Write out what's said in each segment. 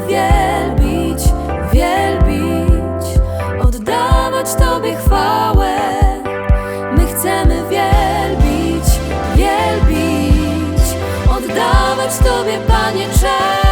wielbić, wielbić, oddawać Tobie chwałę. My chcemy wielbić, wielbić, oddawać Tobie, Panie, cześć.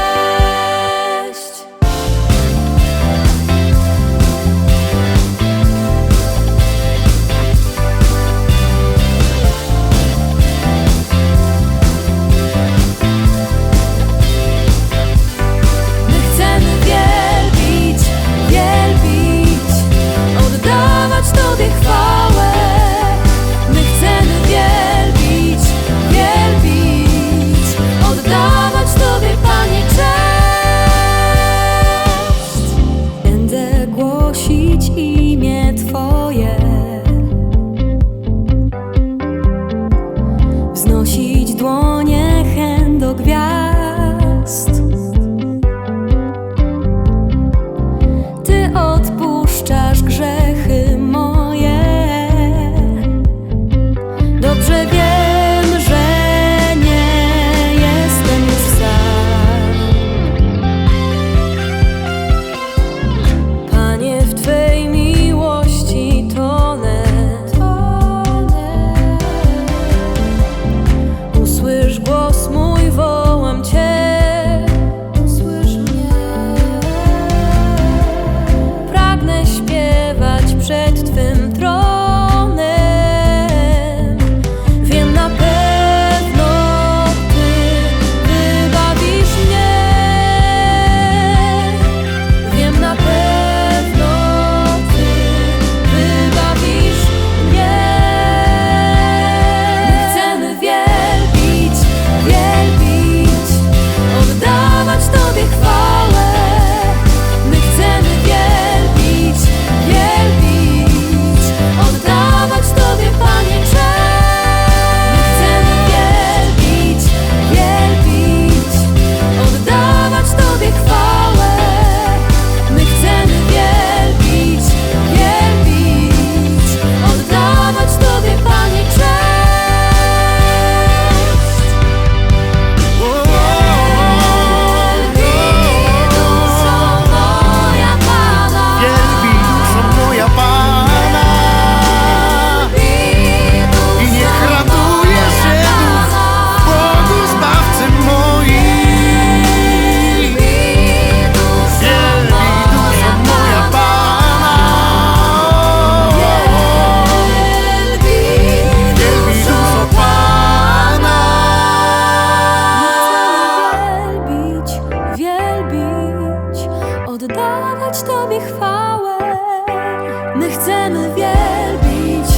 My chcemy wielbić,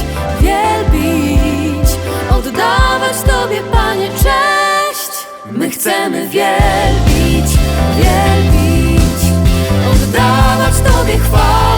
wielbić. Oddawać Tobie, Panie, cześć. My chcemy wielbić, wielbić. Oddawać Tobie chwałę.